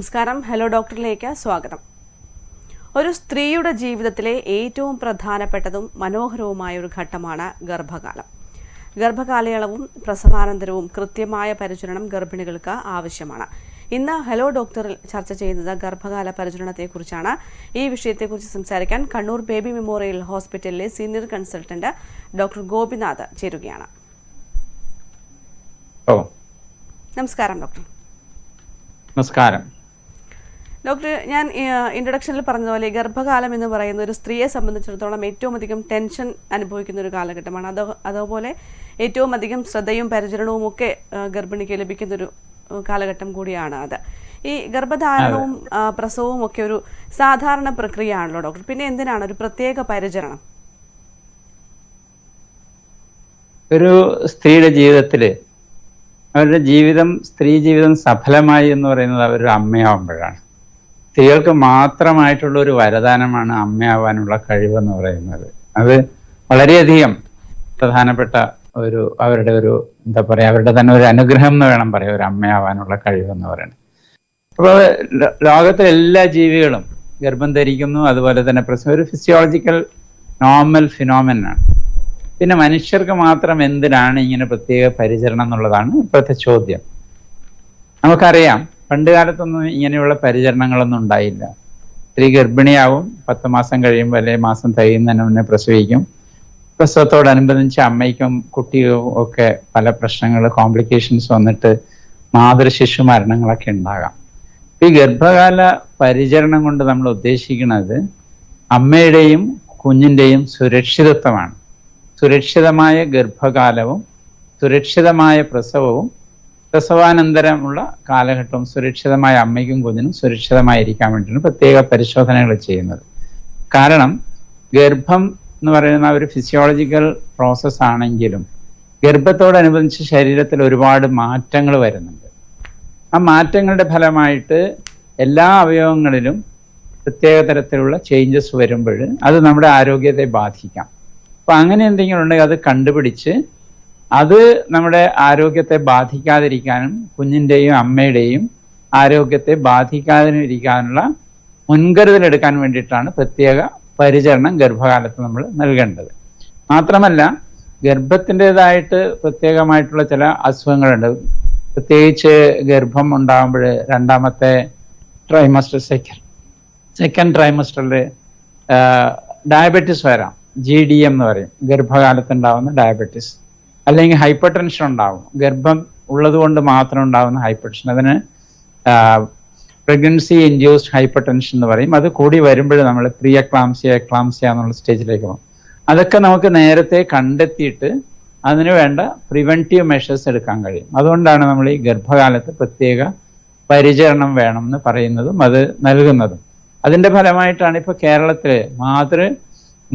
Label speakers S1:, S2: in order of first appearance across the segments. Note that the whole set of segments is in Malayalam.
S1: നമസ്കാരം. ഹലോ ഡോക്ടറിലേക്ക് സ്വാഗതം. ഒരു സ്ത്രീയുടെ ജീവിതത്തിലെ ഏറ്റവും പ്രധാനപ്പെട്ടതും മനോഹരവുമായ ഒരു ഘട്ടമാണ് ഗർഭകാലം. ഗർഭകാലയളവും പ്രസവാനന്തരവും കൃത്യമായ പരിചരണം ഗർഭിണികൾക്ക് ആവശ്യമാണ്. ഇന്ന് ഹലോ ഡോക്ടറിൽ ചർച്ച ചെയ്യുന്നത് ഗർഭകാല പരിചരണത്തെക്കുറിച്ചാണ്. ഈ വിഷയത്തെക്കുറിച്ച് സംസാരിക്കാൻ കണ്ണൂർ ബേബി മെമ്മോറിയൽ ഹോസ്പിറ്റലിലെ സീനിയർ കൺസൾട്ടന്റ് ഡോക്ടർ ഗോപിനാഥ് ചേരുകയാണ്. നമസ്കാരം ഡോക്ടർ.
S2: നമസ്കാരം.
S1: ഡോക്ടർ ഞാൻ ഇൻട്രഡക്ഷനിൽ പറഞ്ഞതുപോലെ ഗർഭകാലം എന്ന് പറയുന്ന ഒരു സ്ത്രീയെ സംബന്ധിച്ചിടത്തോളം ഏറ്റവും അധികം ടെൻഷൻ അനുഭവിക്കുന്ന ഒരു കാലഘട്ടമാണ്. അതോ അതുപോലെ ഏറ്റവും അധികം ശ്രദ്ധയും പരിചരണവും ഒക്കെ ഗർഭിണിക്ക് ലഭിക്കുന്ന ഒരു കാലഘട്ടം കൂടിയാണ് അത്. ഈ ഗർഭധാരണവും പ്രസവവും ഒക്കെ ഒരു സാധാരണ പ്രക്രിയ ആണല്ലോ ഡോക്ടർ. പിന്നെ എന്തിനാണ് ഒരു പ്രത്യേക പരിചരണം?
S2: ഒരു സ്ത്രീയുടെ ജീവിതത്തിൽ അവരുടെ ജീവിതം സ്ത്രീ ജീവിതം സഫലമായി എന്ന് പറയുന്നത് അവരൊരു അമ്മയാവുമ്പോഴാണ്. സ്ത്രീകൾക്ക് മാത്രമായിട്ടുള്ള ഒരു വരദാനമാണ് അമ്മയാവാനുള്ള കഴിവെന്ന് പറയുന്നത്. അത് വളരെയധികം പ്രധാനപ്പെട്ട ഒരു അവരുടെ ഒരു എന്താ പറയുക അവരുടെ തന്നെ ഒരു അനുഗ്രഹം എന്ന് വേണം പറയാം ഒരു അമ്മയാവാനുള്ള കഴിവെന്ന് പറയുന്നത് അപ്പോൾ ലോകത്തിലെ എല്ലാ ജീവികളും ഗർഭം ധരിക്കുന്നു അതുപോലെ തന്നെ പ്രശ്നം ഒരു ഫിസിയോളജിക്കൽ നോർമൽ ഫിനോമിനാണ് പിന്നെ മനുഷ്യർക്ക് മാത്രം എന്തിനാണ് ഇങ്ങനെ പ്രത്യേക പരിചരണം എന്നുള്ളതാണ് ഇപ്പോഴത്തെ ചോദ്യം. നമുക്കറിയാം പണ്ട് കാലത്തൊന്നും ഇങ്ങനെയുള്ള പരിചരണങ്ങളൊന്നും ഉണ്ടായില്ല. സ്ത്രീ ഗർഭിണിയാവും പത്ത് മാസം കഴിയുമ്പോൾ അല്ലെങ്കിൽ മാസം തയ്യുന്നതിന് മുന്നേ പ്രസവിക്കും. പ്രസവത്തോടനുബന്ധിച്ച് അമ്മയ്ക്കും കുട്ടിക്കും ഒക്കെ പല പ്രശ്നങ്ങൾ കോംപ്ലിക്കേഷൻസ് വന്നിട്ട് മാതൃശിശു മരണങ്ങളൊക്കെ ഉണ്ടാകാം. ഈ ഗർഭകാല പരിചരണം കൊണ്ട് നമ്മൾ ഉദ്ദേശിക്കുന്നത് അമ്മയുടെയും കുഞ്ഞിന്റെയും സുരക്ഷിതത്വമാണ്. സുരക്ഷിതമായ ഗർഭകാലവും സുരക്ഷിതമായ പ്രസവവും പ്രസവാനന്തരമുള്ള കാലഘട്ടം സുരക്ഷിതമായ അമ്മയ്ക്കും കുഞ്ഞിനും സുരക്ഷിതമായിരിക്കാൻ വേണ്ടിയാണ് പ്രത്യേക പരിശോധനകൾ ചെയ്യുന്നത്. കാരണം ഗർഭം എന്ന് പറയുന്ന ഒരു ഫിസിയോളജിക്കൽ പ്രോസസ് ആണെങ്കിലും ഗർഭത്തോടനുബന്ധിച്ച് ശരീരത്തിൽ ഒരുപാട് മാറ്റങ്ങൾ വരുന്നുണ്ട്. ആ മാറ്റങ്ങളുടെ ഫലമായിട്ട് എല്ലാ അവയവങ്ങളിലും പ്രത്യേക തരത്തിലുള്ള ചേഞ്ചസ് വരുമ്പോൾ അത് നമ്മുടെ ആരോഗ്യത്തെ ബാധിക്കാം. അപ്പൊ അങ്ങനെ എന്തെങ്കിലും ഉണ്ടെങ്കിൽ അത് കണ്ടുപിടിച്ച് അത് നമ്മുടെ ആരോഗ്യത്തെ ബാധിക്കാതിരിക്കാനും കുഞ്ഞിന്റെയും അമ്മയുടെയും ആരോഗ്യത്തെ ബാധിക്കാതിരിക്കാനുള്ള മുൻകരുതൽ എടുക്കാൻ വേണ്ടിയിട്ടാണ് പ്രത്യേക പരിചരണം ഗർഭകാലത്ത് നമ്മൾ നൽകേണ്ടത്. മാത്രമല്ല ഗർഭത്തിന്റെതായിട്ട് പ്രത്യേകമായിട്ടുള്ള ചില അസുഖങ്ങളുണ്ട്. പ്രത്യേകിച്ച് ഗർഭം ഉണ്ടാകുമ്പോൾ രണ്ടാമത്തെ ട്രൈമസ്റ്റർ സെക്കൻഡ് സെക്കൻഡ് ട്രൈമസ്റ്ററിൽ ഡയബറ്റിസ് വരാം. ജി ഡി എം എന്ന് പറയും. ഗർഭകാലത്ത് ഉണ്ടാവുന്ന ഡയബറ്റിസ് അല്ലെങ്കിൽ ഹൈപ്പർ ടെൻഷൻ ഉണ്ടാവും. ഗർഭം ഉള്ളത് കൊണ്ട് മാത്രം ഉണ്ടാകുന്ന ഹൈപ്പർ ടെൻഷൻ അതിന് പ്രഗ്നൻസി ഇൻഡ്യൂസ്ഡ് ഹൈപ്പർ ടെൻഷൻ എന്ന് പറയും. അത് കൂടി വരുമ്പോൾ നമ്മൾ പ്രിയ ക്ലാംസിയ ക്ലാംസിയ എന്നുള്ള സ്റ്റേജിലേക്ക് പോകും. അതൊക്കെ നമുക്ക് നേരത്തെ കണ്ടെത്തിയിട്ട് അതിനുവേണ്ട വേണ്ട പ്രിവെന്റീവ് മെഷേഴ്സ് എടുക്കാൻ കഴിയും. അതുകൊണ്ടാണ് നമ്മൾ ഈ ഗർഭകാലത്ത് പ്രത്യേക പരിചരണം വേണം എന്ന് പറയുന്നതും അത് നൽകുന്നതും. അതിന്റെ ഫലമായിട്ടാണ് ഇപ്പോൾ കേരളത്തിൽ മാതൃ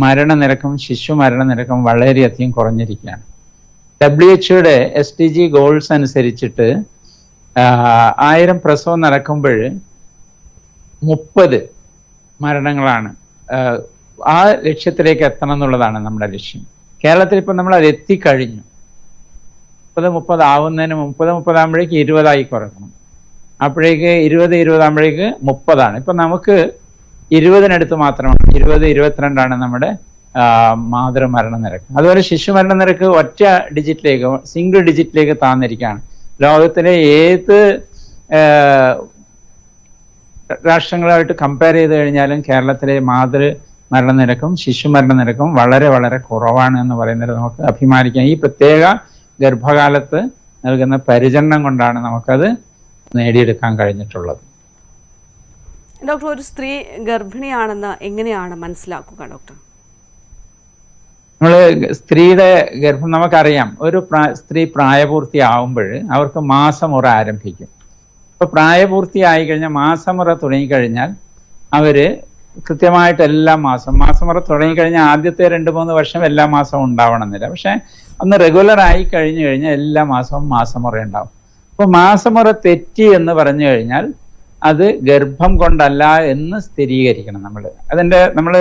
S2: മരണനിരക്കും ശിശു മരണനിരക്കും വളരെയധികം കുറഞ്ഞിരിക്കുകയാണ്. ഡബ്ല്യു എച്ച്ഒയുടെ എസ് ഡി ജി ഗോൾസ് അനുസരിച്ചിട്ട് ആയിരം പ്രസവം നടക്കുമ്പോൾ മുപ്പത് മരണങ്ങളാണ്. ആ ലക്ഷ്യത്തിലേക്ക് എത്തണം എന്നുള്ളതാണ് നമ്മുടെ ലക്ഷ്യം. കേരളത്തിൽ ഇപ്പം നമ്മൾ അത് എത്തിക്കഴിഞ്ഞു. മുപ്പത് മുപ്പത് ആവുന്നതിന് മുപ്പത് മുപ്പതാകുമ്പോഴേക്ക് ഇരുപതായി കുറക്കണം. അപ്പോഴേക്ക് ഇരുപത് ഇരുപതാകുമ്പോഴേക്ക് മുപ്പതാണ്. ഇപ്പം നമുക്ക് ഇരുപതിനടുത്ത് മാത്രമാണ്. ഇരുപത് ഇരുപത്തിരണ്ടാണ് നമ്മുടെ മാതൃമരണ നിരക്ക് അതുപോലെ ശിശു മരണ നിരക്ക് ഒറ്റ ഡിജിറ്റിലേക്ക് സിംഗിൾ ഡിജിറ്റിലേക്ക് താന്നിരിക്കുകയാണ്. ലോകത്തിലെ ഏത് രാഷ്ട്രങ്ങളായിട്ട് കമ്പയർ ചെയ്ത് കഴിഞ്ഞാലും കേരളത്തിലെ മാതൃ മരണനിരക്കും ശിശു മരണനിരക്കും വളരെ വളരെ കുറവാണ് എന്ന് പറയുന്നത് നമുക്ക് അഭിമാനിക്കാം. ഈ പ്രത്യേക ഗർഭകാലത്ത് നൽകുന്ന പരിചരണം കൊണ്ടാണ് നമുക്കത് നേടിയെടുക്കാൻ കഴിഞ്ഞിട്ടുള്ളത്.
S1: ഡോക്ടർ ഒരു സ്ത്രീ ഗർഭിണിയാണെന്ന് എങ്ങനെയാണ് മനസ്സിലാക്കുക ഡോക്ടർ?
S2: നമ്മൾ സ്ത്രീയുടെ ഗർഭം നമുക്കറിയാം. ഒരു സ്ത്രീ സ്ത്രീ പ്രായപൂർത്തിയാവുമ്പോൾ അവർക്ക് മാസമുറ ആരംഭിക്കും. അപ്പൊ പ്രായപൂർത്തിയായി കഴിഞ്ഞാൽ മാസമുറ തുടങ്ങിക്കഴിഞ്ഞാൽ അവർ കൃത്യമായിട്ട് എല്ലാ മാസം മാസമുറ തുടങ്ങിക്കഴിഞ്ഞാൽ ആദ്യത്തെ രണ്ട് മൂന്ന് വർഷം എല്ലാ മാസവും ഉണ്ടാവണമെന്നില്ല. പക്ഷെ ഒന്ന് റെഗുലർ ആയി കഴിഞ്ഞു കഴിഞ്ഞാൽ എല്ലാ മാസവും മാസമുറ ഉണ്ടാവും. അപ്പൊ മാസമുറ തെറ്റി എന്ന് പറഞ്ഞു കഴിഞ്ഞാൽ അത് ഗർഭം കൊണ്ടല്ല എന്ന് സ്ഥിരീകരിക്കണം നമ്മൾ അതിന്റെ നമ്മൾ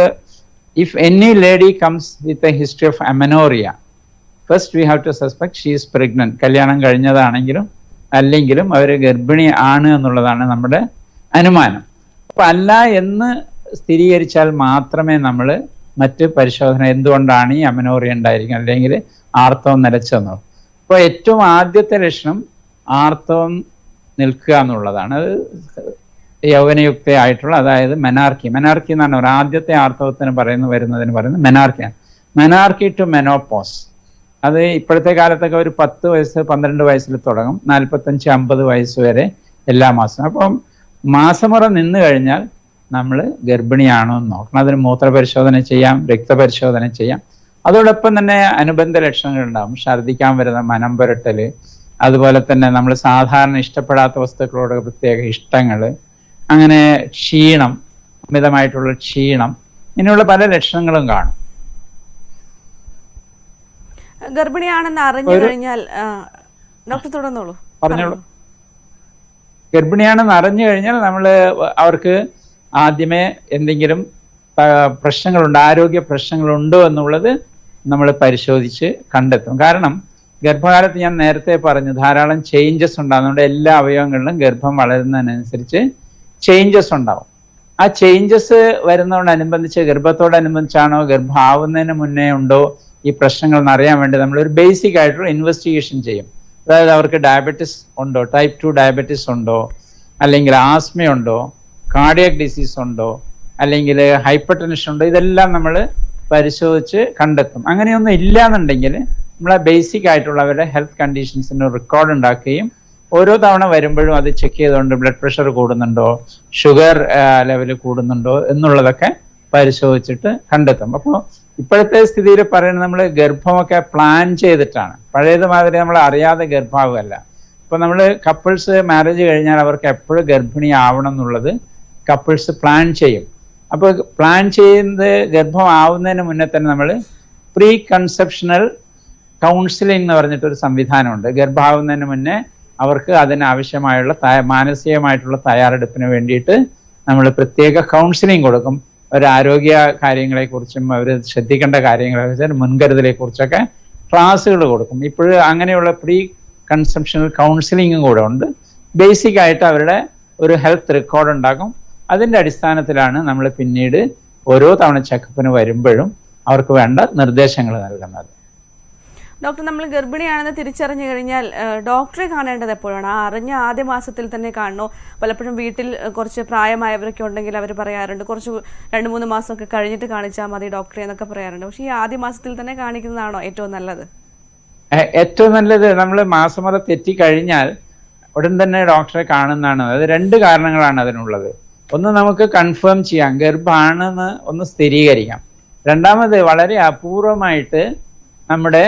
S2: if any lady comes with a history of amenorrhoea first we have to suspect she is pregnant കല്യാണം കഴിഞ്ഞതാണെങ്കിലും അല്ലെങ്കിലും അവർ ഗർഭിണി ആണ് എന്നുള്ളതാണ് നമ്മുടെ അനുമാനം. അപ്പൊ അല്ല എന്ന് സ്ഥിരീകരിച്ചാൽ മാത്രമേ നമ്മൾ മറ്റ് പരിശോധന എന്തുകൊണ്ടാണ് ഈ അമനോറിയ ഉണ്ടായിരിക്കുന്നത്? അല്ലെങ്കിൽ ആർത്തവം നിലച്ചെന്നുള്ളത് അപ്പോൾ ഏറ്റവും ആദ്യത്തെ ലക്ഷണം ആർത്തവം നിൽക്കുക എന്നുള്ളതാണ്. അത് യൗവനയുക്തയായിട്ടുള്ള അതായത് മെനാർക്കി മെനാർക്കി എന്ന് പറഞ്ഞ ഒരു ആദ്യത്തെ ആർത്തവത്തിന് പറയുന്നു വരുന്നതിന് പറയുന്നത് മെനാർക്കിയാണ് മെനാർക്കി ടു മെനോപോസ് അത് ഇപ്പോഴത്തെ കാലത്തൊക്കെ ഒരു പത്ത് വയസ്സ് പന്ത്രണ്ട് വയസ്സിൽ തുടങ്ങും. നാൽപ്പത്തഞ്ച് അമ്പത് വയസ്സ് വരെ എല്ലാ മാസവും. അപ്പം മാസമുറ നിന്ന് കഴിഞ്ഞാൽ നമ്മൾ ഗർഭിണിയാണോ എന്ന് നോക്കണം. അതിന് മൂത്രപരിശോധന ചെയ്യാം രക്തപരിശോധന ചെയ്യാം. അതോടൊപ്പം തന്നെ അനുബന്ധ ലക്ഷണങ്ങൾ ഉണ്ടാകും ഛർദ്ദിക്കാൻ വരുന്ന മനം പുരട്ടൽ. അതുപോലെ തന്നെ നമ്മൾ സാധാരണ ഇഷ്ടപ്പെടാത്ത വസ്തുക്കളോട് പ്രത്യേക ഇഷ്ടങ്ങൾ. അങ്ങനെ ക്ഷീണം അമിതമായിട്ടുള്ള ക്ഷീണം ഇങ്ങനെയുള്ള പല ലക്ഷണങ്ങളും കാണും.
S1: ഗർഭിണിയാണെന്ന് അറിഞ്ഞു കഴിഞ്ഞാൽ ഡോക്ടർ തുടർന്നോളൂ.
S2: പറഞ്ഞോളൂ. ഗർഭിണിയാണെന്ന് അറിഞ്ഞു കഴിഞ്ഞാൽ നമ്മൾ അവർക്ക് ആദ്യമേ എന്തെങ്കിലും പ്രശ്നങ്ങളുണ്ട് ആരോഗ്യ പ്രശ്നങ്ങളുണ്ടോ എന്നുള്ളത് നമ്മൾ പരിശോധിച്ച് കണ്ടെത്തും. കാരണം ഗർഭകാലത്ത് ഞാൻ നേരത്തെ പറഞ്ഞു ധാരാളം ചേഞ്ചസ് ഉണ്ടാകുന്നുണ്ട് എല്ലാ അവയവങ്ങളിലും ഗർഭം വളരുന്നതിനനുസരിച്ച് ചേഞ്ചസ് ഉണ്ടാവും. ആ ചേഞ്ചസ് വരുന്നതോടനുബന്ധിച്ച് ഗർഭത്തോടനുബന്ധിച്ചാണോ ഗർഭാവുന്നതിന് മുന്നേ ഉണ്ടോ ഈ പ്രശ്നങ്ങൾ എന്നറിയാൻ വേണ്ടി നമ്മൾ ഒരു ബേസിക് ആയിട്ടുള്ള ഇൻവെസ്റ്റിഗേഷൻ ചെയ്യും. അതായത് അവർക്ക് ഡയബറ്റിസ് ഉണ്ടോ ടൈപ്പ് ടു ഡയബറ്റിസ് ഉണ്ടോ അല്ലെങ്കിൽ ആസ്മയുണ്ടോ കാർഡിയക് ഡിസീസ് ഉണ്ടോ അല്ലെങ്കിൽ ഹൈപ്പർ ടെൻഷൻ ഉണ്ടോ ഇതെല്ലാം നമ്മൾ പരിശോധിച്ച് കണ്ടെത്തും. അങ്ങനെയൊന്നും ഇല്ല എന്നുണ്ടെങ്കിൽ നമ്മളെ ബേസിക് ആയിട്ടുള്ളവരുടെ ഹെൽത്ത് കണ്ടീഷൻസിന് റെക്കോർഡ് ഉണ്ടാക്കുകയും ഓരോ തവണ വരുമ്പോഴും അത് ചെക്ക് ചെയ്തുകൊണ്ട് ബ്ലഡ് പ്രഷർ കൂടുന്നുണ്ടോ ഷുഗർ ലെവൽ കൂടുന്നുണ്ടോ എന്നുള്ളതൊക്കെ പരിശോധിച്ചിട്ട് കണ്ടെത്തും. അപ്പോൾ ഇപ്പോഴത്തെ സ്ഥിതിയിൽ പറയുന്നത് നമ്മൾ ഗർഭമൊക്കെ പ്ലാൻ ചെയ്തിട്ടാണ്. പഴയത് മാതിരി നമ്മൾ അറിയാതെ ഗർഭാവുമല്ല ഇപ്പൊ നമ്മൾ കപ്പിൾസ് മാരേജ് കഴിഞ്ഞാൽ അവർക്ക് എപ്പോഴും ഗർഭിണി ആവണം എന്നുള്ളത് കപ്പിൾസ് പ്ലാൻ ചെയ്യും. അപ്പോൾ പ്ലാൻ ചെയ്യുന്നത് ഗർഭം ആവുന്നതിന് മുന്നേ തന്നെ നമ്മൾ പ്രീ കൺസെപ്ഷണൽ കൗൺസിലിംഗ് എന്ന് പറഞ്ഞിട്ടൊരു സംവിധാനമുണ്ട്. ഗർഭാവുന്നതിന് മുന്നേ അവർക്ക് അതിനാവശ്യമായുള്ള മാനസികമായിട്ടുള്ള തയ്യാറെടുപ്പിന് വേണ്ടിയിട്ട് നമ്മൾ പ്രത്യേക കൗൺസിലിംഗ് കൊടുക്കും. ഒരു ആരോഗ്യ കാര്യങ്ങളെക്കുറിച്ചും അവർ ശ്രദ്ധിക്കേണ്ട കാര്യങ്ങളെക്കുറിച്ചും മുൻകരുതലെ കുറിച്ചൊക്കെ ക്ലാസ്സുകൾ കൊടുക്കും. ഇപ്പോഴും അങ്ങനെയുള്ള പ്രീ കൺസംഷണൽ കൗൺസിലിംഗും കൂടെ ഉണ്ട്. ബേസിക് ആയിട്ട് അവരുടെ ഒരു ഹെൽത്ത് റെക്കോർഡ് ഉണ്ടാക്കും അതിന്റെ അടിസ്ഥാനത്തിലാണ് നമ്മൾ പിന്നീട് ഓരോ തവണ ചെക്കപ്പിന് വരുമ്പോഴും അവർക്ക് വേണ്ട നിർദ്ദേശങ്ങൾ നൽകുന്നത്.
S1: ഡോക്ടർ നമ്മൾ ഗർഭിണിയാണെന്ന് തിരിച്ചറിഞ്ഞു കഴിഞ്ഞാൽ ഡോക്ടറെ കാണേണ്ടത് എപ്പോഴാണ്? ആ അറിഞ്ഞ ആദ്യ മാസത്തിൽ തന്നെ കാണണോ? പലപ്പോഴും വീട്ടിൽ കുറച്ച് പ്രായമായവരൊക്കെ ഉണ്ടെങ്കിൽ അവർ പറയാറുണ്ട് കുറച്ച് രണ്ട് മൂന്ന് മാസമൊക്കെ കഴിഞ്ഞിട്ട് കാണിച്ചാൽ മതി ഡോക്ടറെ എന്നൊക്കെ പറയാറുണ്ട്. പക്ഷേ ഈ ആദ്യ മാസത്തിൽ തന്നെ കാണിക്കുന്നതാണോ ഏറ്റവും നല്ലത്?
S2: ഏറ്റവും നല്ലത് നമ്മൾ മാസമുറ തെറ്റിക്കഴിഞ്ഞാൽ ഉടൻ തന്നെ ഡോക്ടറെ കാണുന്നതാണ് അത് രണ്ട് കാരണങ്ങളാണ് അതിനുള്ളത്. ഒന്ന് നമുക്ക് കൺഫേം ചെയ്യാം ഗർഭാണെന്ന് ഒന്ന് സ്ഥിരീകരിക്കാം. രണ്ടാമത് വളരെ അപൂർവമായിട്ട് നമ്മുടെ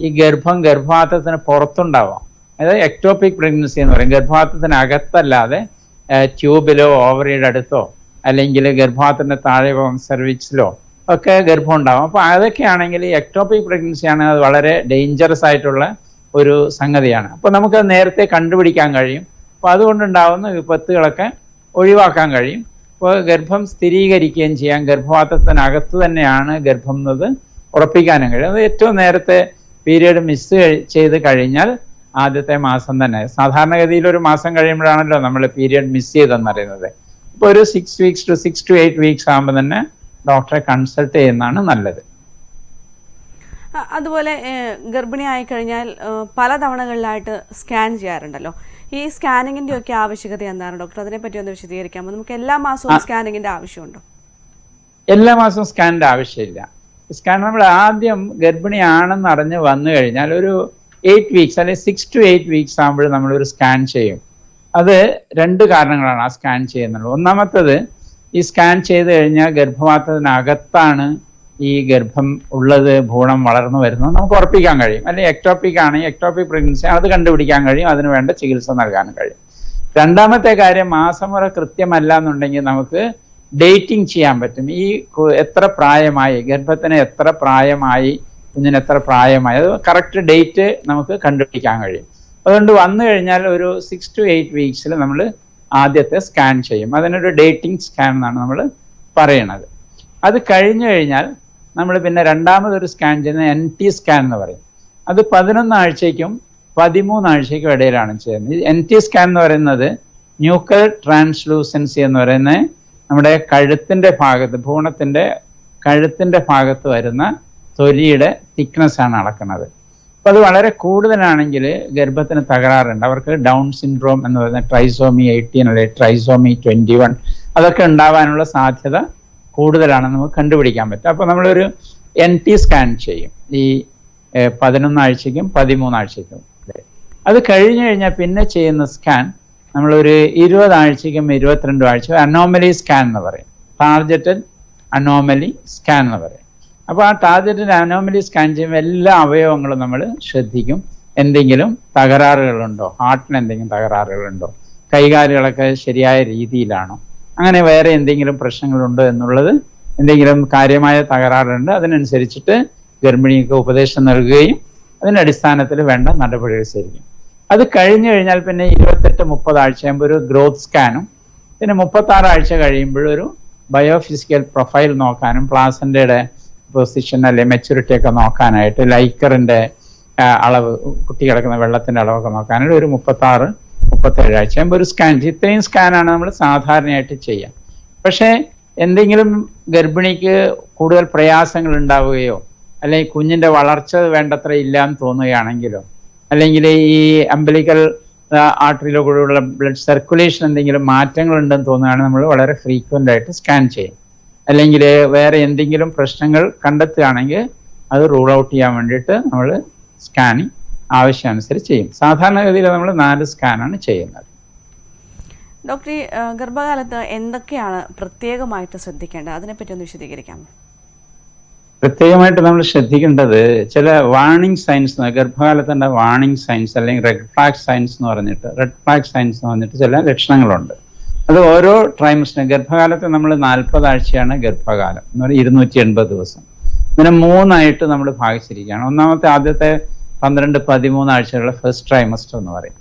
S2: ഈ ഗർഭം ഗർഭപാത്രത്തിന് പുറത്തുണ്ടാവാം. അതായത് എക്ടോപിക് പ്രഗ്നൻസി എന്ന് പറയും. ഗർഭപാത്രത്തിന് അകത്തല്ലാതെ ട്യൂബിലോ ഓവറിയുടെ അടുത്തോ അല്ലെങ്കിൽ ഗർഭപാത്രത്തിന്റെ താഴെ സെർവിക്സിലോ ഒക്കെ ഗർഭം ഉണ്ടാവും അപ്പൊ അതൊക്കെയാണെങ്കിൽ എക്ടോപിക് പ്രഗ്നൻസി ആണ് അത് വളരെ ഡേഞ്ചറസ് ആയിട്ടുള്ള ഒരു സംഗതിയാണ്. അപ്പൊ നമുക്ക് നേരത്തെ കണ്ടുപിടിക്കാൻ കഴിയും. അപ്പൊ അതുകൊണ്ടുണ്ടാവുന്ന വിപത്തുകളൊക്കെ ഒഴിവാക്കാൻ കഴിയും. അപ്പോൾ ഗർഭം സ്ഥിരീകരിക്കുകയും ചെയ്യാം. ഗർഭപാത്രത്തിനകത്ത് തന്നെയാണ് ഗർഭം എന്നത് ഉറപ്പിക്കാനും കഴിയും. അത് ഏറ്റവും നേരത്തെ പീരീഡ് മിസ് ചെയ്ത് കഴിഞ്ഞാൽ ആദ്യത്തെ മാസം തന്നെ. സാധാരണഗതിയിൽ ഒരു മാസം കഴിയുമ്പോഴാണല്ലോ നമ്മൾ പീരീഡ് മിസ് ചെയ്തെന്ന് പറയുന്നത്. ഇപ്പോൾ ഒരു six weeks to six to eight weeks ആകുമ്പോൾ തന്നെ ഡോക്ടറെ കൺസൾട്ട് ചെയ്യുന്നതാണ് നല്ലത്.
S1: അതുപോലെ ഗർഭിണി ഗർഭിണിയായി കഴിഞ്ഞാൽ പല തവണകളിലായിട്ട് സ്കാൻ ചെയ്യാറുണ്ടല്ലോ. ഈ സ്കാനിങ്ങിന്റെ ഒക്കെ ആവശ്യകത എന്താണ്? ഡോക്ടർ അതിനെ പറ്റി ഒന്ന് വിശദീകരിക്കാമോ? നമുക്ക് എല്ലാ മാസവും സ്കാനിങ്ങിന്റെ ആവശ്യമുണ്ടോ?
S2: എല്ലാ മാസവും സ്കാനിന്റെ ആവശ്യമില്ല. സ്കാൻ നമ്മൾ ആദ്യം ഗർഭിണിയാണെന്ന് അറിഞ്ഞ് വന്നു കഴിഞ്ഞാൽ ഒരു എയ്റ്റ് വീക്സ് അല്ലെങ്കിൽ സിക്സ് ടു എയ്റ്റ് വീക്സ് ആകുമ്പോൾ നമ്മൾ ഒരു സ്കാൻ ചെയ്യും. അത് രണ്ട് കാരണങ്ങളാണ് ആ സ്കാൻ ചെയ്യുന്നുള്ളത് ഒന്നാമത്തത് ഈ സ്കാൻ ചെയ്ത് കഴിഞ്ഞാൽ ഗർഭപാത്രത്തിനകത്താണ് ഈ ഗർഭം ഉള്ളത് ഭൂണം വളർന്നു വരുന്നത്. നമുക്ക് ഉറപ്പിക്കാൻ കഴിയും. അല്ലെങ്കിൽ എക്ടോപ്പിക് ആണെങ്കിൽ എക്ടോപ്പിക് പ്രഗ്നൻസി അത് കണ്ടുപിടിക്കാൻ കഴിയും. അതിന് വേണ്ട ചികിത്സ നൽകാനും കഴിയും. രണ്ടാമത്തെ കാര്യം മാസമുറ കൃത്യമല്ല എന്നുണ്ടെങ്കിൽ നമുക്ക് ഡേറ്റിംഗ് ചെയ്യാൻ പറ്റും. ഈ എത്ര പ്രായമായി ഗർഭത്തിന് എത്ര പ്രായമായി കുഞ്ഞിന് എത്ര പ്രായമായി അത് കറക്റ്റ് ഡേറ്റ് നമുക്ക് കണ്ടുപിടിക്കാൻ കഴിയും. അതുകൊണ്ട് വന്നു കഴിഞ്ഞാൽ ഒരു സിക്സ് ടു എയ്റ്റ് വീക്സിൽ നമ്മൾ ആദ്യത്തെ സ്കാൻ ചെയ്യും. അതിനൊരു ഡേറ്റിംഗ് സ്കാൻ എന്നാണ് നമ്മൾ പറയണത്. അത് കഴിഞ്ഞു കഴിഞ്ഞാൽ നമ്മൾ പിന്നെ രണ്ടാമതൊരു സ്കാൻ ചെയ്യുന്ന എൻ ടി സ്കാൻ എന്ന് പറയും. അത് പതിനൊന്നാഴ്ചയ്ക്കും പതിമൂന്നാഴ്ചയ്ക്കും ഇടയിലാണ് ചെയ്യുന്നത്. എൻ ടി സ്കാൻ എന്ന് പറയുന്നത് ന്യൂക്ലിയർ ട്രാൻസ്ലൂസൻസി എന്ന് പറയുന്നത് നമ്മുടെ കഴുത്തിന്റെ ഭാഗത്ത് ഭൂണത്തിന്റെ കഴുത്തിന്റെ ഭാഗത്ത് വരുന്ന തൊലിയുടെ തിക്നെസ് ആണ് അളക്കുന്നത്. അപ്പൊ അത് വളരെ കൂടുതലാണെങ്കിൽ ഗർഭത്തിന് തകരാറുണ്ട്. അവർക്ക് ഡൗൺ സിൻഡ്രോം എന്ന് പറയുന്ന ട്രൈസോമി എയ്റ്റീൻ അല്ലെങ്കിൽ ട്രൈസോമി ട്വന്റി വൺ അതൊക്കെ ഉണ്ടാവാനുള്ള സാധ്യത കൂടുതലാണെന്ന് നമുക്ക് കണ്ടുപിടിക്കാൻ പറ്റും. അപ്പൊ നമ്മളൊരു എൻ ടി സ്കാൻ ചെയ്യും. ഈ പതിനൊന്നാഴ്ചയ്ക്കും പതിമൂന്നാഴ്ചയ്ക്കും. അത് കഴിഞ്ഞു കഴിഞ്ഞാൽ പിന്നെ ചെയ്യുന്ന സ്കാൻ നമ്മളൊരു ഇരുപതാഴ്ചയ്ക്കും ഇരുപത്തിരണ്ടു ആഴ്ച അനോമലി സ്കാൻ എന്ന് പറയും. ടാർജറ്റഡ് അനോമലി സ്കാൻ എന്ന് പറയും. അപ്പോൾ ആ ടാർജറ്റഡ് അനോമലി സ്കാൻ ചെയ്യുമ്പോൾ എല്ലാ അവയവങ്ങളും നമ്മൾ ശ്രദ്ധിക്കും. എന്തെങ്കിലും തകരാറുകളുണ്ടോ? ഹാർട്ടിന് എന്തെങ്കിലും തകരാറുകളുണ്ടോ? കൈകാലുകളൊക്കെ ശരിയായ രീതിയിലാണോ? അങ്ങനെ വേറെ എന്തെങ്കിലും പ്രശ്നങ്ങളുണ്ടോ എന്നുള്ളത് എന്തെങ്കിലും കാര്യമായ തകരാറുണ്ട് അതിനനുസരിച്ചിട്ട് ഗർഭിണിക്ക് ഉപദേശം നൽകുകയും അതിന്റെ അടിസ്ഥാനത്തിൽ വേണ്ട നടപടികൾ സ്വീകരിക്കും. അത് കഴിഞ്ഞു കഴിഞ്ഞാൽ പിന്നെ ഇരുപത്തെട്ട് മുപ്പത് ആഴ്ചയാകുമ്പോൾ ഒരു ഗ്രോത്ത് സ്കാനും പിന്നെ മുപ്പത്തി ആറ് ആഴ്ച കഴിയുമ്പോൾ ഒരു ബയോഫിസിക്കൽ പ്രൊഫൈൽ നോക്കാനും പ്ലാസന്റയുടെ പൊസിഷൻ അല്ലെ മെച്ചൂരിറ്റി ഒക്കെ നോക്കാനായിട്ട് ലൈക്കറിന്റെ അളവ് കുട്ടി കിടക്കുന്ന വെള്ളത്തിന്റെ അളവൊക്കെ നോക്കാനായിട്ട് ഒരു മുപ്പത്തി ആറ് മുപ്പത്തേഴ് ആഴ്ച ആകുമ്പോൾ ഒരു സ്കാൻ ഇത്രയും സ്കാനാണ് നമ്മൾ സാധാരണയായിട്ട് ചെയ്യുക പക്ഷേ എന്തെങ്കിലും ഗർഭിണിക്ക് കൂടുതൽ പ്രയാസങ്ങൾ ഉണ്ടാവുകയോ അല്ലെങ്കിൽ കുഞ്ഞിന്റെ വളർച്ച വേണ്ടത്ര ഇല്ല എന്ന് തോന്നുകയാണെങ്കിലോ അല്ലെങ്കിൽ ഈ അമ്പലിക്കൽ ആർട്ടറിയിലോ കൂടെയുള്ള ബ്ലഡ് സർക്കുലേഷൻ എന്തെങ്കിലും മാറ്റങ്ങൾ ഉണ്ടെന്ന് തോന്നുകയാണ് നമ്മൾ വളരെ ഫ്രീക്വന്റ് ആയിട്ട് സ്കാൻ ചെയ്യും. അല്ലെങ്കിൽ വേറെ എന്തെങ്കിലും പ്രശ്നങ്ങൾ കണ്ടെത്തുകയാണെങ്കിൽ അത് റൂൾ ഔട്ട് ചെയ്യാൻ വേണ്ടിയിട്ട് നമ്മൾ സ്കാനിങ് ആവശ്യാനുസരിച്ച് ചെയ്യും. സാധാരണഗതിയിൽ നമ്മൾ നാല് സ്കാനാണ് ചെയ്യുന്നത്.
S1: ഡോക്ടർ ഗർഭകാലത്ത് എന്തൊക്കെയാണ് പ്രത്യേകമായിട്ട് ശ്രദ്ധിക്കേണ്ടത്? അതിനെപ്പറ്റി ഒന്ന് വിശദീകരിക്കാമോ?
S2: പ്രത്യേകമായിട്ട് നമ്മൾ ശ്രദ്ധിക്കേണ്ടത് ചില വാർണിംഗ് സയൻസ് ഗർഭകാലത്തിന്റെ വാർണിംഗ് സയൻസ് അല്ലെങ്കിൽ റെഡ് ഫ്ലാഗ് സയൻസ് എന്ന് പറഞ്ഞിട്ട് റെഡ് ഫ്ലാഗ് സയൻസ് എന്ന് പറഞ്ഞിട്ട് ചില ലക്ഷണങ്ങളുണ്ട്. അത് ഓരോ ട്രൈമസ്റ്റർ ഗർഭകാലത്ത് നമ്മൾ നാൽപ്പത് ആഴ്ചയാണ് ഗർഭകാലം. എന്ന് പറഞ്ഞാൽ ഇരുന്നൂറ്റി എൺപത് ദിവസം. ഇങ്ങനെ മൂന്നായിട്ട് നമ്മൾ ഭാഗിച്ചിരിക്കുകയാണ്. ഒന്നാമത്തെ ആദ്യത്തെ പന്ത്രണ്ട് പതിമൂന്ന് ആഴ്ചകളുടെ ഫസ്റ്റ് ട്രൈമസ്റ്റർ എന്ന് പറയും.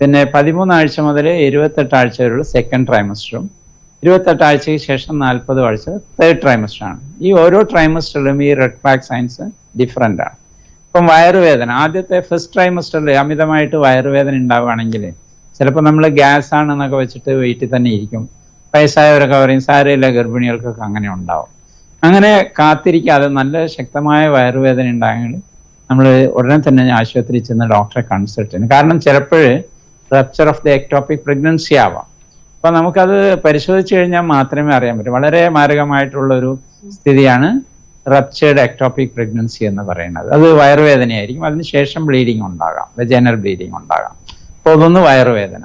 S2: പിന്നെ പതിമൂന്ന് ആഴ്ച മുതൽ ഇരുപത്തെട്ട് ആഴ്ച വരെയുള്ള സെക്കൻഡ് ട്രൈമസ്റ്ററും ഇരുപത്തെട്ട് ആഴ്ചയ്ക്ക് ശേഷം നാൽപ്പത് ആഴ്ച തേർഡ് ട്രൈമസ്റ്റർ ആണ്. ഈ ഓരോ ട്രൈമസ്റ്ററിലും ഈ റെഡ് ഫ്ലാഗ് സയൻസ് ഡിഫറെന്റ് ആണ്. ഇപ്പം വയറുവേദന. ആദ്യത്തെ ഫസ്റ്റ് ട്രൈമസ്റ്ററിൽ അമിതമായിട്ട് വയറുവേദന ഉണ്ടാവുകയാണെങ്കിൽ ചിലപ്പോൾ നമ്മൾ ഗ്യാസ് ആണെന്നൊക്കെ വെച്ചിട്ട് വീട്ടിൽ തന്നെ ഇരിക്കും. വയസ്സായവരൊക്കെ പറയും സാരയില്ല ഗർഭിണികൾക്കൊക്കെ അങ്ങനെ ഉണ്ടാവും. അങ്ങനെ കാത്തിരിക്കാതെ നല്ല ശക്തമായ വയറുവേദന ഉണ്ടായെങ്കിൽ നമ്മൾ ഉടനെ തന്നെ ആശുപത്രിയിൽ ചെന്ന് ഡോക്ടറെ കൺസൾട്ട് ചെയ്യണം. കാരണം ചിലപ്പോൾ rupture of the ectopic pregnancy ആവാം. അപ്പൊ നമുക്കത് പരിശോധിച്ചു കഴിഞ്ഞാൽ മാത്രമേ അറിയാൻ പറ്റൂ. വളരെ മാരകമായിട്ടുള്ള ഒരു സ്ഥിതിയാണ് റപ്ചേർഡ് എക്ടോപിക് പ്രഗ്നൻസി എന്ന് പറയുന്നത്. അത് വയറുവേദനയായിരിക്കും. അതിനുശേഷം ബ്ലീഡിങ് ഉണ്ടാകാം. വെജൈനൽ ബ്ലീഡിങ് ഉണ്ടാകാം. അപ്പോൾ അതൊന്ന് വയറുവേദന.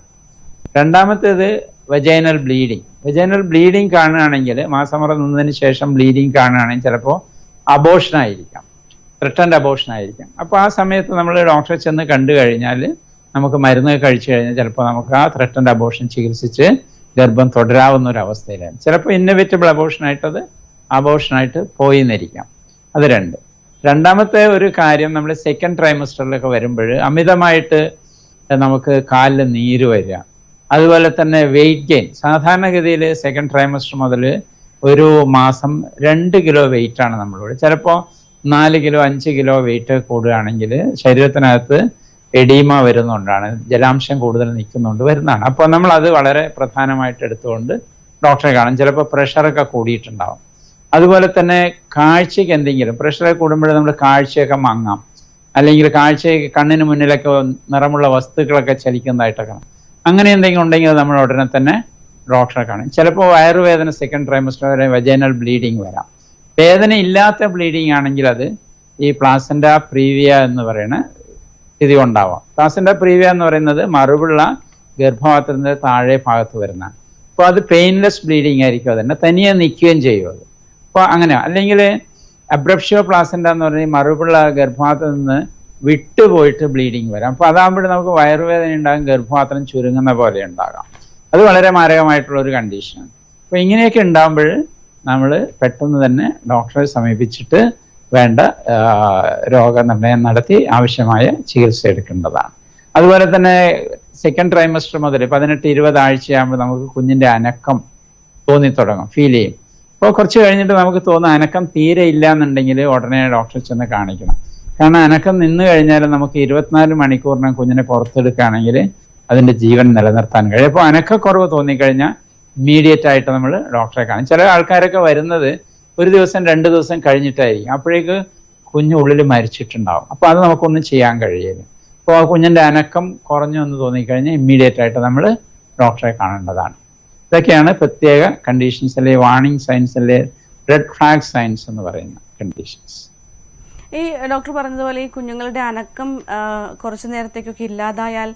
S2: രണ്ടാമത്തേത് വെജൈനൽ ബ്ലീഡിങ് വെജൈനൽ ബ്ലീഡിങ് കാണുകയാണെങ്കിൽ മാസമുറ നിന്നതിന് ശേഷം ബ്ലീഡിങ് കാണുകയാണെങ്കിൽ ചിലപ്പോൾ അബോഷനായിരിക്കാം റിട്ടേൺ അബോഷനായിരിക്കാം അപ്പോൾ ആ സമയത്ത് നമ്മൾ ഡോക്ടറെ ചെന്ന് കണ്ടു കഴിഞ്ഞാൽ നമുക്ക് മരുന്ന് കഴിച്ചു കഴിഞ്ഞാൽ ചിലപ്പോൾ നമുക്ക് ആ ത്രട്ടന്റെ അബോഷൻ ചികിത്സിച്ച് ഗർഭം തുടരാവുന്ന ഒരു അവസ്ഥയിലാണ് ചിലപ്പോൾ ഇന്നവേറ്റബിൾ അബോഷനായിട്ട് അത് അബോഷനായിട്ട് പോയി എന്നിരിക്കാം അത് രണ്ട്. രണ്ടാമത്തെ ഒരു കാര്യം നമ്മൾ സെക്കൻഡ് ട്രൈമസ്റ്ററിലൊക്കെ വരുമ്പോൾ അമിതമായിട്ട് നമുക്ക് കാലിൽ നീര് വരിക. അതുപോലെ തന്നെ വെയിറ്റ് ഗെയിൻ സാധാരണഗതിയിൽ സെക്കൻഡ് ട്രൈമസ്റ്റർ മുതൽ ഒരു മാസം രണ്ട് കിലോ വെയിറ്റ് ആണ് ചിലപ്പോൾ നാല് കിലോ അഞ്ച് കിലോ വെയിറ്റ് കൂടുകയാണെങ്കിൽ ശരീരത്തിനകത്ത് എഡീമ വരുന്നുണ്ടാണ് ജലാംശം കൂടുതൽ നിൽക്കുന്നുണ്ട് വരുന്നതാണ്. അപ്പോൾ നമ്മൾ അത് വളരെ പ്രധാനമായിട്ട് എടുത്തുകൊണ്ട് ഡോക്ടറെ കാണും. ചിലപ്പോൾ പ്രഷറൊക്കെ കൂടിയിട്ടുണ്ടാവും. അതുപോലെ തന്നെ കാഴ്ചയ്ക്ക് എന്തെങ്കിലും പ്രഷർ കൂടുമ്പോൾ നമ്മൾ കാഴ്ചയൊക്കെ മങ്ങാം. അല്ലെങ്കിൽ കാഴ്ച കണ്ണിന് മുന്നിലൊക്കെ നിറമുള്ള വസ്തുക്കളൊക്കെ ചലിക്കുന്നതായിട്ടൊക്കെ അങ്ങനെ എന്തെങ്കിലും ഉണ്ടെങ്കിൽ നമ്മൾ ഉടനെ തന്നെ ഡോക്ടറെ കാണും. ചിലപ്പോൾ വയറുവേദന സെക്കൻഡ് ട്രൈമസ്റ്റർ വരെ വജേനൽ ബ്ലീഡിങ് വരാം. വേദന ഇല്ലാത്ത ബ്ലീഡിങ് ആണെങ്കിൽ അത് ഈ പ്ലാസന്റ പ്രീവിയ എന്ന് പറയുന്ന സ്ഥിതി ഉണ്ടാവാം പ്ലാസന്റ പ്രീവിയ എന്ന് പറയുന്നത് മറുപുള്ള ഗർഭപാത്രത്തിന്റെ താഴെ ഭാഗത്ത് വരുന്ന അപ്പോൾ അത് പെയിൻലെസ് ബ്ലീഡിങ് ആയിരിക്കും അതന്നെ തനിയെ നിൽക്കുകയും ചെയ്യും അത്. അപ്പോൾ അങ്ങനെ അല്ലെങ്കിൽ അബ്രപ്ഷ്യോ പ്ലാസന്റ എന്ന് പറഞ്ഞാൽ മറുപുള്ള ഗർഭപാത്രത്തിൽ നിന്ന് വിട്ടുപോയിട്ട് ബ്ലീഡിങ് വരാം. അപ്പോൾ അതാകുമ്പോൾ നമുക്ക് വയറുവേദന ഉണ്ടാകും ഗർഭപാത്രം ചുരുങ്ങുന്ന പോലെ ഉണ്ടാകാം. അത് വളരെ മാരകമായിട്ടുള്ള ഒരു കണ്ടീഷനാണ് അപ്പോൾ ഇങ്ങനെയൊക്കെ ഉണ്ടാകുമ്പോൾ നമ്മൾ പെട്ടെന്ന് തന്നെ ഡോക്ടറെ സമീപിച്ചിട്ട് വേണ്ട രോഗനിർണയം നടത്തി ആവശ്യമായ ചികിത്സ എടുക്കേണ്ടതാണ്. അതുപോലെ തന്നെ സെക്കൻഡ് ട്രൈമസ്റ്റർ മുതൽ പതിനെട്ട് ഇരുപത് ആഴ്ചയാകുമ്പോൾ നമുക്ക് കുഞ്ഞിന്റെ അനക്കം തോന്നിത്തുടങ്ങും ഫീൽ ചെയ്യും. അപ്പോൾ കുറച്ച് കഴിഞ്ഞിട്ട് നമുക്ക് തോന്നുന്ന അനക്കം തീരെ ഇല്ല എന്നുണ്ടെങ്കിൽ ഉടനെ ഡോക്ടറെ ചെന്ന് കാണിക്കണം. കാരണം അനക്കം നിന്ന് കഴിഞ്ഞാൽ നമുക്ക് ഇരുപത്തിനാല് മണിക്കൂറിന് കുഞ്ഞിനെ പുറത്തെടുക്കുകയാണെങ്കിൽ അതിന്റെ ജീവൻ നിലനിർത്താൻ കഴിയും. അപ്പോൾ അനക്കക്കുറവ് തോന്നിക്കഴിഞ്ഞാൽ ഇമ്മീഡിയറ്റ് ആയിട്ട് നമ്മൾ ഡോക്ടറെ കാണും ചില ആൾക്കാരൊക്കെ വരുന്നത് ഒരു ദിവസം രണ്ട് ദിവസം കഴിഞ്ഞിട്ടായിരിക്കും. അപ്പോഴേക്ക് കുഞ്ഞ് ഉള്ളിൽ മരിച്ചിട്ടുണ്ടാവും. അപ്പോൾ അത് നമുക്കൊന്നും ചെയ്യാൻ കഴിയില്ല. അപ്പോൾ ആ കുഞ്ഞിന്റെ അനക്കം കുറഞ്ഞു എന്ന് തോന്നിക്കഴിഞ്ഞാൽ ഇമ്മീഡിയറ്റ് ആയിട്ട് നമ്മൾ ഡോക്ടറെ കാണേണ്ടതാണ്. ഇതൊക്കെയാണ് പ്രത്യേക കണ്ടീഷൻസ് അല്ലെ വാർണിംഗ് സയൻസ് അല്ലെ റെഡ് ഫ്ലാഗ് സയൻസ് എന്ന് പറയുന്ന കണ്ടീഷൻസ്
S1: ഈ ഡോക്ടർ പറഞ്ഞതുപോലെ ഈ കുഞ്ഞുങ്ങളുടെ അനക്കം കുറച്ചു നേരത്തേക്കൊക്കെ ഇല്ലാതായാൽ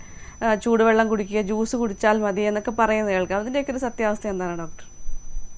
S1: ചൂടുവെള്ളം കുടിക്കുക ജ്യൂസ് കുടിച്ചാൽ മതി എന്നൊക്കെ പറയുന്നത് കേൾക്കാം. അതിന്റെയൊക്കെ ഒരു സത്യാവസ്ഥ എന്താണ് ഡോക്ടർ?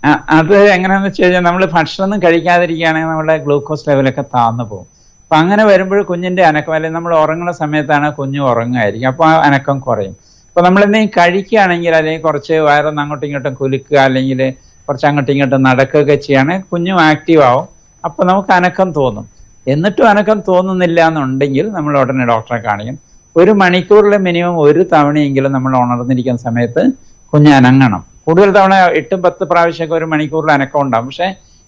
S2: അത് എങ്ങനെയാന്ന് വെച്ച് കഴിഞ്ഞാൽ നമ്മൾ ഭക്ഷണമൊന്നും കഴിക്കാതിരിക്കുകയാണെങ്കിൽ നമ്മുടെ ഗ്ലൂക്കോസ് ലെവലൊക്കെ താന്നു പോകും. അപ്പൊ അങ്ങനെ വരുമ്പോൾ കുഞ്ഞിന്റെ അനക്കം അല്ലെങ്കിൽ നമ്മൾ ഉറങ്ങുന്ന സമയത്താണ് കുഞ്ഞ് ഉറങ്ങുമായിരിക്കും. അപ്പോൾ ആ അനക്കം കുറയും. അപ്പോൾ നമ്മൾ എന്തെങ്കിലും കഴിക്കുകയാണെങ്കിൽ അല്ലെങ്കിൽ കുറച്ച് വയറൊന്ന് അങ്ങോട്ടും ഇങ്ങോട്ടും കുലുക്കുക അല്ലെങ്കിൽ കുറച്ച് അങ്ങോട്ടും ഇങ്ങോട്ടും നടക്കുകയൊക്കെ ചെയ്യുകയാണെങ്കിൽ കുഞ്ഞും ആക്റ്റീവ് ആവും. അപ്പോൾ നമുക്ക് അനക്കം തോന്നും. എന്നിട്ടും അനക്കം തോന്നുന്നില്ല എന്നുണ്ടെങ്കിൽ നമ്മൾ ഉടനെ ഡോക്ടറെ കാണിക്കും. ഒരു മണിക്കൂറിൽ മിനിമം ഒരു തവണയെങ്കിലും നമ്മൾ ഉണർന്നിരിക്കുന്ന സമയത്ത് കുഞ്ഞ് അനങ്ങണം. കൂടുതൽ തവണ എട്ടും പത്ത് പ്രാവശ്യമൊക്കെ ഒരു മണിക്കൂറിൽ അനക്കം ഉണ്ടാകും പക്ഷെ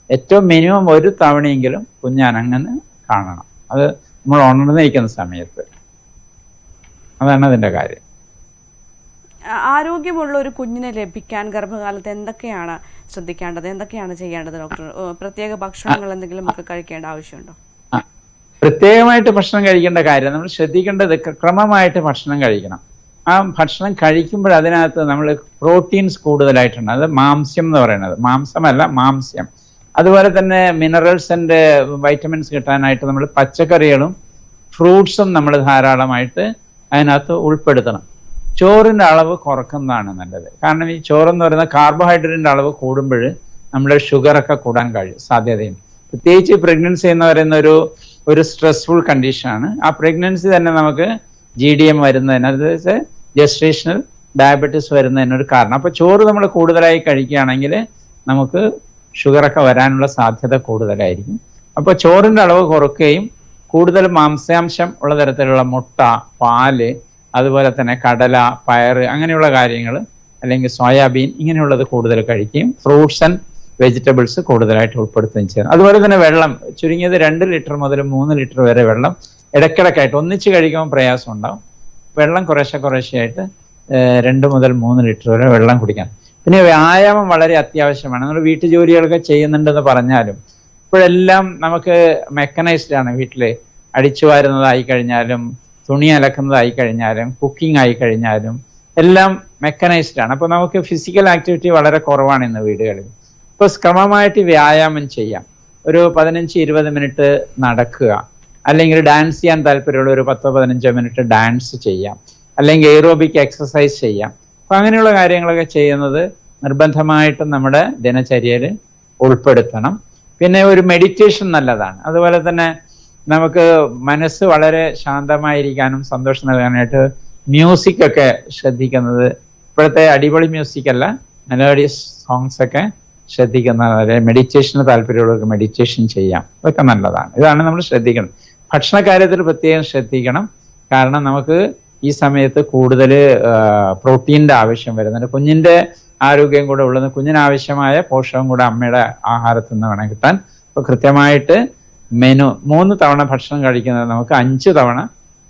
S2: ഏറ്റവും മിനിമം ഒരു തവണയെങ്കിലും കുഞ്ഞ് അനങ്ങുന്ന കാണണം. അത് നമ്മൾ ഉണർന്നിരിക്കുന്ന സമയത്ത്. അതാണ് അതിന്റെ കാര്യം.
S1: ആരോഗ്യമുള്ള ഒരു കുഞ്ഞിനെ ലഭിക്കാൻ ഗർഭകാലത്ത് എന്തൊക്കെയാണ് ശ്രദ്ധിക്കേണ്ടത്? എന്തൊക്കെയാണ് ചെയ്യേണ്ടത് ഡോക്ടർ? പ്രത്യേക ഭക്ഷണങ്ങൾ എന്തെങ്കിലും ഒക്കെ കഴിക്കേണ്ട ആവശ്യമുണ്ടോ?
S2: പ്രത്യേകമായിട്ട് ഭക്ഷണം കഴിക്കേണ്ട കാര്യം നമ്മൾ ശ്രദ്ധിക്കേണ്ടത് ക്രമമായിട്ട് ഭക്ഷണം കഴിക്കണം. ആ ഭക്ഷണം കഴിക്കുമ്പോൾ അതിനകത്ത് നമ്മൾ പ്രോട്ടീൻസ് കൂടുതലായിട്ടുണ്ട്. അത് മാംസ്യം എന്ന് പറയുന്നത്. മാംസമല്ല മാംസ്യം. അതുപോലെ തന്നെ മിനറൽസ് ആൻഡ് വൈറ്റമിൻസ് കിട്ടാനായിട്ട് നമ്മൾ പച്ചക്കറികളും ഫ്രൂട്ട്സും നമ്മൾ ധാരാളമായിട്ട് അതിനകത്ത് ഉൾപ്പെടുത്തണം. ചോറിന്റെ അളവ് കുറക്കുന്നതാണ് നല്ലത്. കാരണം ഈ ചോറെന്ന് പറയുന്ന കാർബോഹൈഡ്രേറ്റിന്റെ അളവ് കൂടുമ്പോൾ നമ്മുടെ ഷുഗറൊക്കെ കൂടാൻ കഴിയും സാധ്യതയുണ്ട്. പ്രത്യേകിച്ച് പ്രഗ്നൻസി എന്ന് പറയുന്ന ഒരു ഒരു സ്ട്രെസ്ഫുൾ കണ്ടീഷനാണ് ആ പ്രഗ്നൻസി തന്നെ നമുക്ക് ജി ഡി എം വരുന്നതിന് അതായത് ജസ്റ്റേഷണൽ ഡയബറ്റീസ് വരുന്നതിനൊരു കാരണം. അപ്പൊ ചോറ് നമ്മൾ കൂടുതലായി കഴിക്കുകയാണെങ്കിൽ നമുക്ക് ഷുഗറൊക്കെ വരാനുള്ള സാധ്യത കൂടുതലായിരിക്കും. അപ്പൊ ചോറിന്റെ അളവ് കുറയ്ക്കുകയും കൂടുതൽ മാംസാംശം ഉള്ള തരത്തിലുള്ള മുട്ട പാൽ അതുപോലെ തന്നെ കടല പയറ് അങ്ങനെയുള്ള കാര്യങ്ങൾ അല്ലെങ്കിൽ സോയാബീൻ ഇങ്ങനെയുള്ളത് കൂടുതൽ കഴിക്കുകയും ഫ്രൂട്ട്സ് ആൻഡ് വെജിറ്റബിൾസ് കൂടുതലായിട്ട് ഉൾപ്പെടുത്തുകയും ചെയ്യണം അതുപോലെ തന്നെ വെള്ളം ചുരുങ്ങിയത് രണ്ട് ലിറ്റർ മുതൽ മൂന്ന് ലിറ്റർ വരെ വെള്ളം ഇടയ്ക്കിടയ്ക്കായിട്ട് ഒന്നിച്ച് കഴിക്കുമ്പോൾ പ്രയാസം ഉണ്ടാവും. വെള്ളം കുറേശ്ശെ കുറേശ്ശെയായിട്ട് രണ്ട് മുതൽ മൂന്ന് ലിറ്റർ വരെ വെള്ളം കുടിക്കണം പിന്നെ വ്യായാമം വളരെ അത്യാവശ്യമാണ്. നമ്മൾ വീട്ടു ജോലികളൊക്കെ ചെയ്യുന്നുണ്ടെന്ന് പറഞ്ഞാലും ഇപ്പോഴെല്ലാം നമുക്ക് മെക്കനൈസ്ഡ് ആണ് വീട്ടിൽ അടിച്ചു വാരുന്നതായി കഴിഞ്ഞാലും തുണി അലക്കുന്നതായി കഴിഞ്ഞാലും കുക്കിംഗ് ആയി കഴിഞ്ഞാലും എല്ലാം മെക്കനൈസ്ഡ് ആണ്. അപ്പോൾ നമുക്ക് ഫിസിക്കൽ ആക്ടിവിറ്റി വളരെ കുറവാണ് ഇന്ന് വീടുകളിൽ. ഇപ്പൊ ക്രമമായിട്ട് വ്യായാമം ചെയ്യാം. ഒരു പതിനഞ്ച് ഇരുപത് മിനിറ്റ് നടക്കുക. അല്ലെങ്കിൽ ഡാൻസ് ചെയ്യാൻ താല്പര്യമുള്ള ഒരു പത്തോ പതിനഞ്ചോ മിനിറ്റ് ഡാൻസ് ചെയ്യാം. അല്ലെങ്കിൽ എയ്റോബിക് എക്സസൈസ് ചെയ്യാം. അപ്പൊ അങ്ങനെയുള്ള കാര്യങ്ങളൊക്കെ ചെയ്യുന്നത് നിർബന്ധമായിട്ടും നമ്മുടെ ദിനചര്യയിൽ ഉൾപ്പെടുത്തണം. പിന്നെ ഒരു മെഡിറ്റേഷൻ നല്ലതാണ്. അതുപോലെ തന്നെ നമുക്ക് മനസ്സ് വളരെ ശാന്തമായിരിക്കാനും സന്തോഷം നൽകാനായിട്ട് മ്യൂസിക് ഒക്കെ ശ്രദ്ധിക്കുന്നത് ഇപ്പോഴത്തെ അടിപൊളി മ്യൂസിക് അല്ല. മെലോഡിയസ് സോങ്സ് ഒക്കെ ശ്രദ്ധിക്കുന്നത് മെഡിറ്റേഷന് താല്പര്യമുള്ളവർക്ക് മെഡിറ്റേഷൻ ചെയ്യാം. അതൊക്കെ നല്ലതാണ്. ഇതാണ് നമ്മൾ ശ്രദ്ധിക്കണം. ഭക്ഷണ കാര്യത്തിൽ പ്രത്യേകം ശ്രദ്ധിക്കണം. കാരണം നമുക്ക് ഈ സമയത്ത് കൂടുതൽ പ്രോട്ടീന്റെ ആവശ്യം വരുന്നുണ്ട്. കുഞ്ഞിന്റെ ആരോഗ്യം കൂടെ ഉള്ളത് കുഞ്ഞിന് ആവശ്യമായ പോഷകം കൂടെ അമ്മയുടെ ആഹാരത്തിൽ നിന്ന് വേണം കിട്ടാൻ. അപ്പൊ കൃത്യമായിട്ട് മെനു മൂന്ന് തവണ ഭക്ഷണം കഴിക്കുന്നത് നമുക്ക് അഞ്ച് തവണ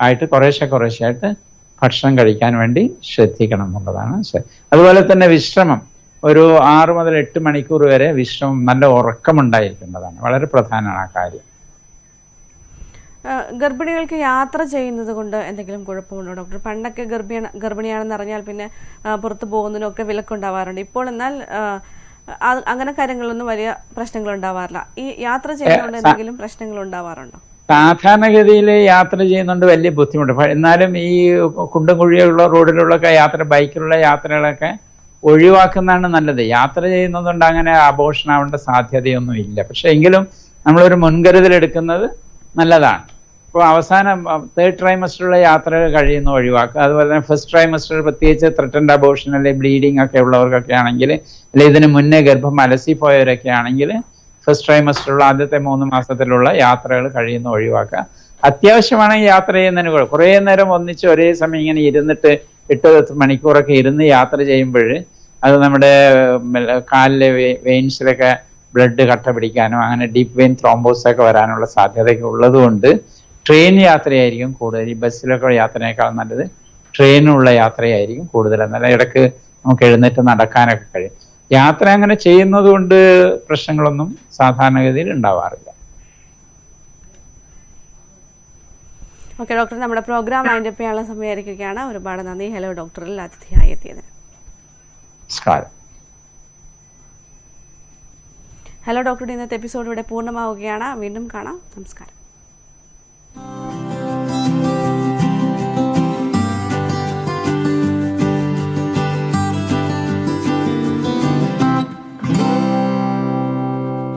S2: ആയിട്ട് കുറേശ്ശെ കുറേശ്ശെ ആയിട്ട് ഭക്ഷണം കഴിക്കാൻ വേണ്ടി ശ്രദ്ധിക്കണം എന്നുള്ളതാണ്. അതുപോലെ തന്നെ വിശ്രമം. ഒരു ആറ് മുതൽ എട്ട് മണിക്കൂർ വരെ വിശ്രമം നല്ല ഉറക്കമുണ്ടായിരിക്കേണ്ടതാണ്. വളരെ പ്രധാനമാണ് ആ കാര്യം.
S1: ഗർഭിണികൾക്ക് യാത്ര ചെയ്യുന്നത് കൊണ്ട് എന്തെങ്കിലും കുഴപ്പമുണ്ടോ? ഡോക്ടർ പണ്ടൊക്കെ ഗർഭിണി ഗർഭിണിയാണെന്ന് അറിഞ്ഞാൽ പിന്നെ പുറത്തു പോകുന്നതിനൊക്കെ വിലക്കുണ്ടാവാറുണ്ട്. ഇപ്പോൾ എന്നാൽ അങ്ങനെ കാര്യങ്ങളൊന്നും വലിയ പ്രശ്നങ്ങൾ ഉണ്ടാവാറില്ല ഈ യാത്ര ചെയ്യുന്നതുകൊണ്ട് എന്തെങ്കിലും പ്രശ്നങ്ങൾ ഉണ്ടാവാറുണ്ടോ
S2: സാധാരണഗതിയിൽ യാത്ര ചെയ്യുന്നുണ്ട് വലിയ ബുദ്ധിമുട്ട്. എന്നാലും ഈ കുണ്ടും കുഴിയുള്ള റോഡിലുള്ള യാത്ര ബൈക്കിലുള്ള യാത്രകളൊക്കെ ഒഴിവാക്കുന്നതാണ് നല്ലത്. യാത്ര ചെയ്യുന്നതുകൊണ്ട് അങ്ങനെ ആഘോഷണാവേണ്ട സാധ്യതയൊന്നും ഇല്ല പക്ഷെ എങ്കിലും നമ്മളൊരു മുൻകരുതൽ എടുക്കുന്നത് നല്ലതാണ്. ഇപ്പോൾ അവസാനം തേർഡ് ട്രൈമസ്റ്ററിലെ യാത്രകൾ കഴിയുന്ന ഒഴിവാക്കുക. അതുപോലെ തന്നെ ഫസ്റ്റ് ട്രൈമസ്റ്റർ പ്രത്യേകിച്ച് ത്രട്ടൻഡ് അബോഷൻ അല്ലെങ്കിൽ ബ്ലീഡിംഗ് ഒക്കെ ഉള്ളവർക്കൊക്കെ ആണെങ്കിൽ അല്ലെങ്കിൽ ഇതിന് മുന്നേ ഗർഭം അലസി പോയവരൊക്കെ ആണെങ്കിൽ ഫസ്റ്റ് ട്രൈമസ്റ്ററിലുള്ള ആദ്യത്തെ മൂന്ന് മാസത്തിലുള്ള യാത്രകൾ കഴിയുന്ന ഒഴിവാക്കുക. അത്യാവശ്യമാണെങ്കിൽ യാത്ര ചെയ്യുന്നതിന് കുഴപ്പം. കുറേ നേരം ഒന്നിച്ച് ഒരേ സമയം ഇങ്ങനെ ഇരുന്നിട്ട് എട്ട് മണിക്കൂറൊക്കെ ഇരുന്ന് യാത്ര ചെയ്യുമ്പോൾ അത് നമ്മുടെ കാലിലെ വെയിൻസിലൊക്കെ ബ്ലഡ് കട്ട പിടിക്കാനും അങ്ങനെ ഡീപ്പ് വെയിൻ ത്രോംബോസ് ഒക്കെ വരാനുള്ള സാധ്യതയൊക്കെ ഉള്ളതുകൊണ്ട് ട്രെയിൻ യാത്രയായിരിക്കും കൂടുതൽ. ഈ ബസ്സിലൊക്കെ യാത്രയേക്കാൾ നല്ലത് ട്രെയിനുള്ള യാത്രയായിരിക്കും കൂടുതൽ. എന്നാൽ ഇടയ്ക്ക് നമുക്ക് എഴുന്നേറ്റ് നടക്കാനൊക്കെ കഴിയും. യാത്ര അങ്ങനെ ചെയ്യുന്നത് കൊണ്ട് പ്രശ്നങ്ങളൊന്നും സാധാരണഗതിയിൽ ഉണ്ടാവാറില്ല.
S1: ഓക്കെ ഡോക്ടർ നമ്മുടെ പ്രോഗ്രാം അതിന്റെ ചെയ്യാനുള്ള സമയമായിരിക്കുകയാണ്. ഒരുപാട് നന്ദി. ഹലോ ഡോക്ടറിൽ അതിഥിയായി എത്തിയത്.
S2: നമസ്കാരം.
S1: ഹലോ ഡോക്ടറുടെ ഇന്നത്തെ എപ്പിസോഡ് ഇവിടെ പൂർണമാവുകയാണ്. വീണ്ടും കാണാം. നമസ്കാരം.